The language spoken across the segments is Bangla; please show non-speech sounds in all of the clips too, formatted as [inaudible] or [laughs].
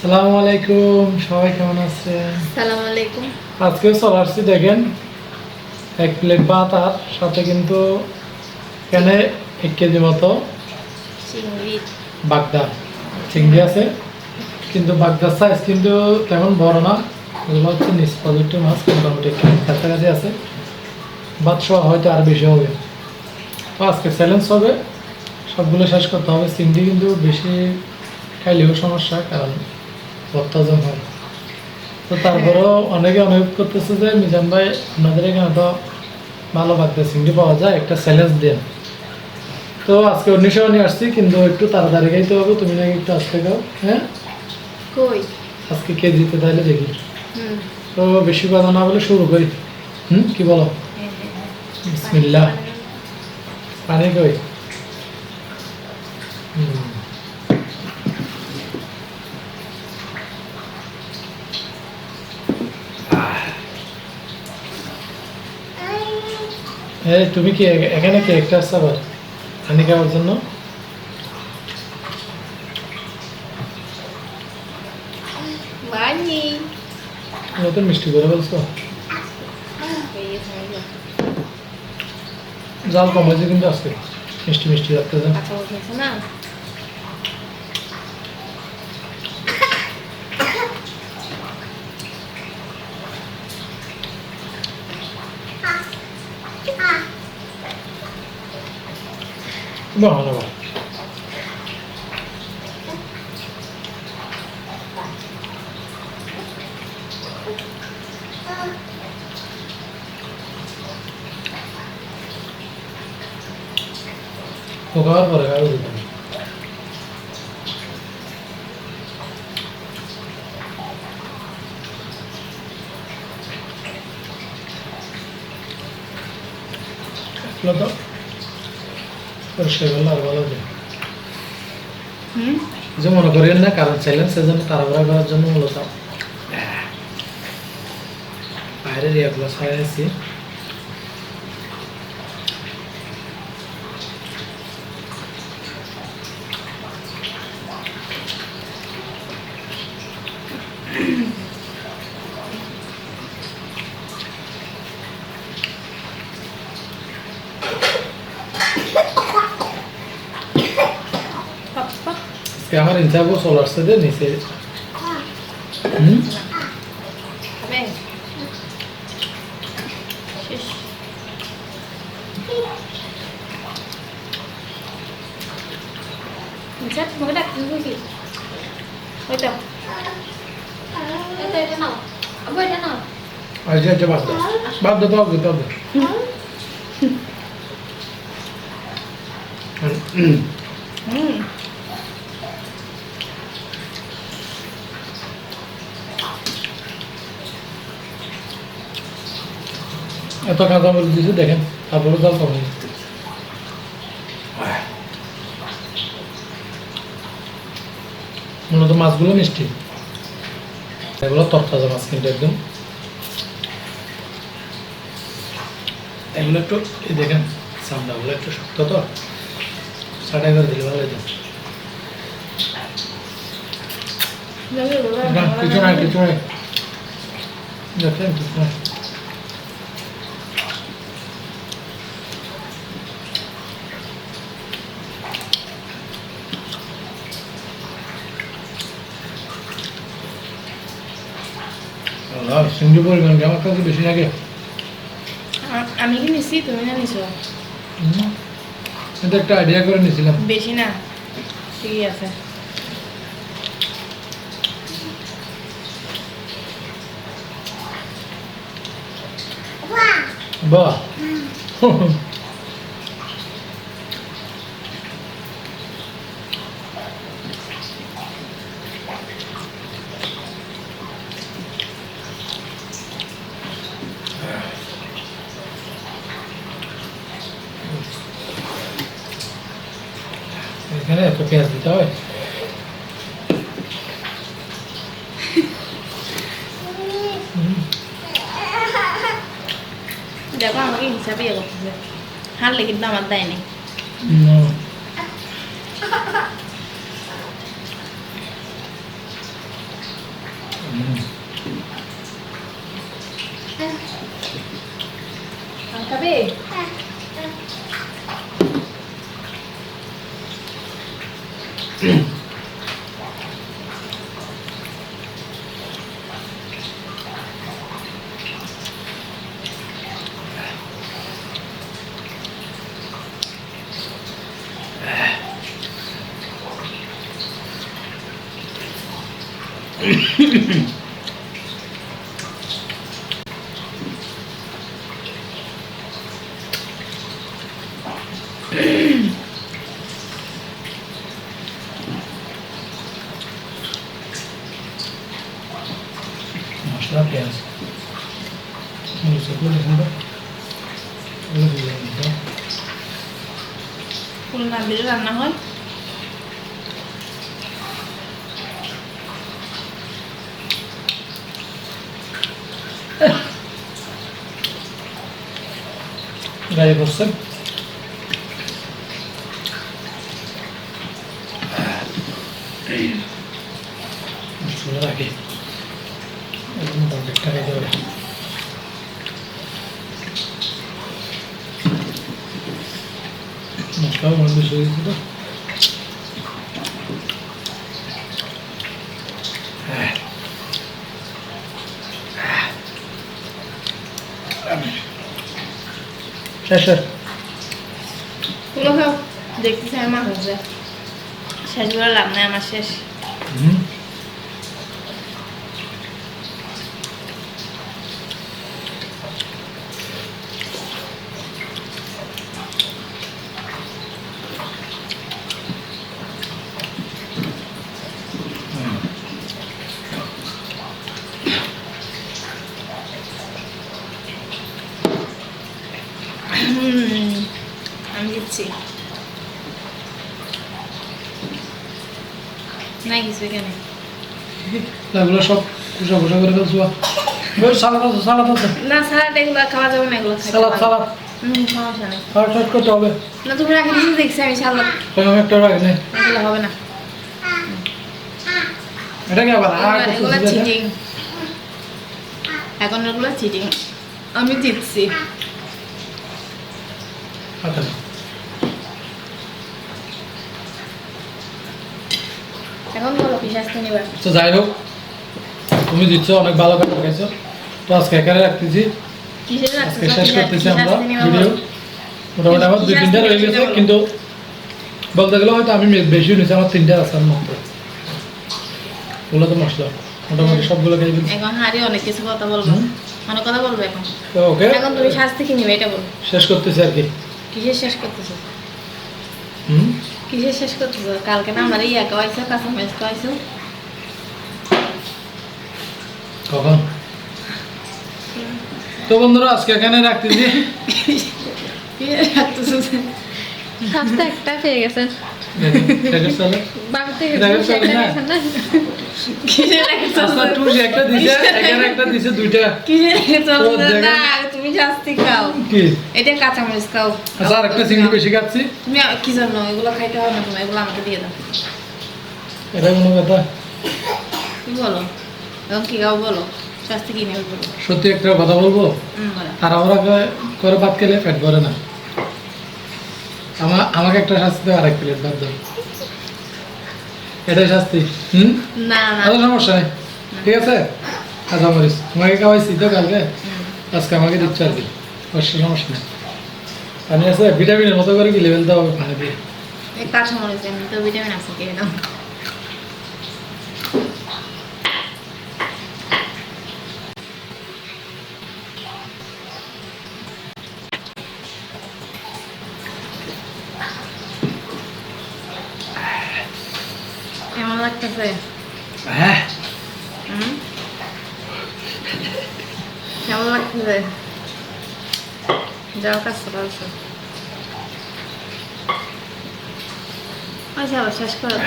সালামু আলাইকুম সবাই কেমন আছেন? আলাইকুম। আজকে চলে আসছি দেখেন এক প্লেট ভাত আর সাথে কিন্তু এখানে এক কেজি মতো বাগদা। চিংড়ি আছে কিন্তু বাগদার সাইজ কিন্তু তেমন বড় না এগুলো হচ্ছে নিচ প্রজেক্টের মাছ মোটামুটি কাছাকাছি আছে। ভাত সহ হয়তো আর বেশি হবে। তো আজকে চ্যালেঞ্জ হবে সবগুলো শেষ করতে হবে। চিংড়ি কিন্তু বেশি খাইলেও সমস্যা কারণ অত্যাজন হয়। তো তারপরেও অনেকে অনুভব করতেছে যে মিজান ভাই আপনাদের এখানে তো ভালো বাগদা চিংড়ি পাওয়া যায় একটা চ্যালেঞ্জ দেন। তো আজকে উনিশশো নিয়ে আসছি কিন্তু একটু তাড়াতাড়ি খাইতে হবে তুমি নাকি একটু আসতে খাও হ্যাঁ? কই? আজকে কে জিতে তাহলে দেখি। তো বেশি কথা না বলে শুরু করি। হুম কি বলো? বিসমিল্লাহ। পানি কই? হুম। এই তুমি কি এখানে কি একটা আসছে আবার? পানি খাওয়ার জন্য? নতুন মিষ্টি করে বলছো? জাল কম হয়েছে কিন্তু আজকে। মিষ্টি মিষ্টি রাখতে কাঁচা বসেছে না ভালো ভালো পোকার পরে আরও দিতে হবে। এগুলো তো পরিষ্কার করলে আর ভালো হবে হুম? যে মনে করেন না কারণ চ্যালেঞ্জ সেজন্য তাড়াহুড়া করার জন্য মূলত। বাইরের ইয়েগুলো ছাড়াইছি। আজকে আমার ইনসাফও চলে আসছে যে নিচে হুম খাবে শেষ আচ্ছা তোমাকে ডাকতে বুঝি ওই তো এই তো এটা নাও আবু এটা নাও আর যে যে বাদ দাও বাদ দাও বাদ দাও বাদ দাও এত কাঁচা মরিচ দিয়েছে দেখেন তারপরে জল কমে মূলত মাছগুলো মিষ্টি। এগুলো তরতাজা মাছ কিন্তু একদম। এগুলো একটু, এই দেখেন, চামড়াগুলো একটু শক্ত তো। ছাটাই করে দিলে ভালো হতো না, কিছু নাই কিছু নাই। দেখেন, কিছু নাই। আল্লাহ সিন্ধু পরিমাণ কি আমার কাছে বেশি লাগে। আমি কি নিছি? তুমি না নিছো। এটা একটা আইডিয়া করে নিছিলাম। বেশি না ঠিকই আছে। বাহ। [laughs] এত পেঁয়াজ দিতে হয়। দেখো আমাকে হিসাবে ইয়ে করতেছে হারলে কিন্তু আমার দেয় নেই হুম। হুম। [clears throat] মশলা পেঁয়াজ। ফুল না দিলে রান্না হয় গায়ে বসছেন মশলা রাখি এগুলো মোটামুটি একটা খাইতে হবে মশলাও মনে বেশি হয়ে গেছে তো হ্যাঁ। শেষ দেখতেছি আমার হচ্ছে শেষ লাভ নাই আমার শেষ হুম, আমি দিচ্ছি নাই কিছু এখানে এগুলো সব কুসা কুসা করে ফেলছো বেশ সালাদ আছে সালাদ আছে না স্যালাড এগুলো খাওয়া যাবে না এগুলো খাইতে সালাদ পারব। সালাদ হুম, সমস্যা নেই সালাদ সালাদ করতে হবে না তুমি রাখি দিচ্ছি দেখছি আমি সালাদ আমি একটা রাখি নেই এগুলো হবে না এটা কি আবার এগুলো- এগুলো চিটিং এখন এগুলো চিটিং আমি জিতছি আচ্ছা এখন বলো কি শাস্তি নিবা তো যাই হোক তুমি দিচ্ছ অনেক ভালো কাজ তো আজকে এখানে রাখতেছি। আজকে শেষ করতেছি আমরা ভিডিও। মোটামুটি আমার দুই তিনটা রয়ে গেছে কিন্তু বলতে গেলে হয়তো আমি বেশি নিয়েছি আমার তিনটা আছে আমার মাত্র ওগুলো তো মশলা মোটামুটি সবগুলো খেয়ে এখন হারি অনেক কিছু কথা বলব। অনেক কথা বলব এখন। ওকে। এখন তুমি শাস্তি কি নিবে এটা বলো। শেষ করতেছি আর কি। কিসের শেষ করতেছো? কিসের শেষ করতেছো কালকে না আমার ইয়া কাঁচা কখন? তো বন্ধুরা আজকে এখানে রাখতেছি। রাখতেছো? একটা পেয়ে গেছেন একটা দিছে এখানে একটা দিছে দুইটা। তুমি শাস্তি খাও। কি? এটা কাঁচা মরিচ খাও। আচ্ছা একটা চিংড়ি বেশি খাচ্ছি। তুমি কি জন্য? এগুলো খাইতে হবে না তুমি এগুলো আমাকে দিয়ে দাও। এটা কোনো কথা। কি বলো? এখন কি খাও বলো? শাস্তি কি নেবে বলো সত্যি একটা কথা বলব? আমরা করে ভাত খেলে পেট ভরে না। আমার আমাকে একটা শাস্তি দেয় আরেক প্লেট ভাত দাও। এটাই শাস্তি হুম? না না। সমস্যা নেই। ঠিক আছে? আচ্ছা মরিস তোমাকে খাওয়াইছি তো কালকে। আজকে আমাকে দিচ্ছ আর কি। সমস্যা নেই। পানি আছে ভিটামিনের মতো করে কি লেভেল দেওয়া হবে পানি দিয়ে এই কাঁচা মরিচ এমনি তো ভিটামিন আছে খেয়ে নাও কেমন লাগতেছে হ্যাঁ হুম? লাগতেছে যাও কাজ। আচ্ছা করো।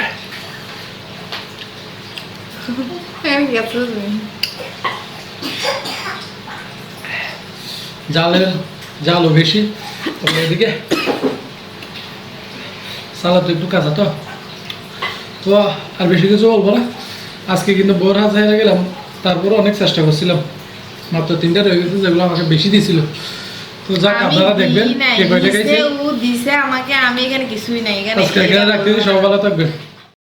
জালের জালও বেশি। এদিকে। সালাদ একটু কাঁচা তো। তো আর বেশি কিছু বলব না। আজকে কিন্তু বোর হয়ে গেলাম তারপরে অনেক চেষ্টা করছিলাম। মাত্র তিনটা রয়ে গেছে যেগুলো আমাকে বেশি দিছিল তো যাক আপনারা দেখবেন কে কয়টা দিছে, খাইছে ও দিছে আমাকে আমি এখানে কিছুই নাই এখানে আজকে এখানে রাখতে সবাই ভালো থাকবেন।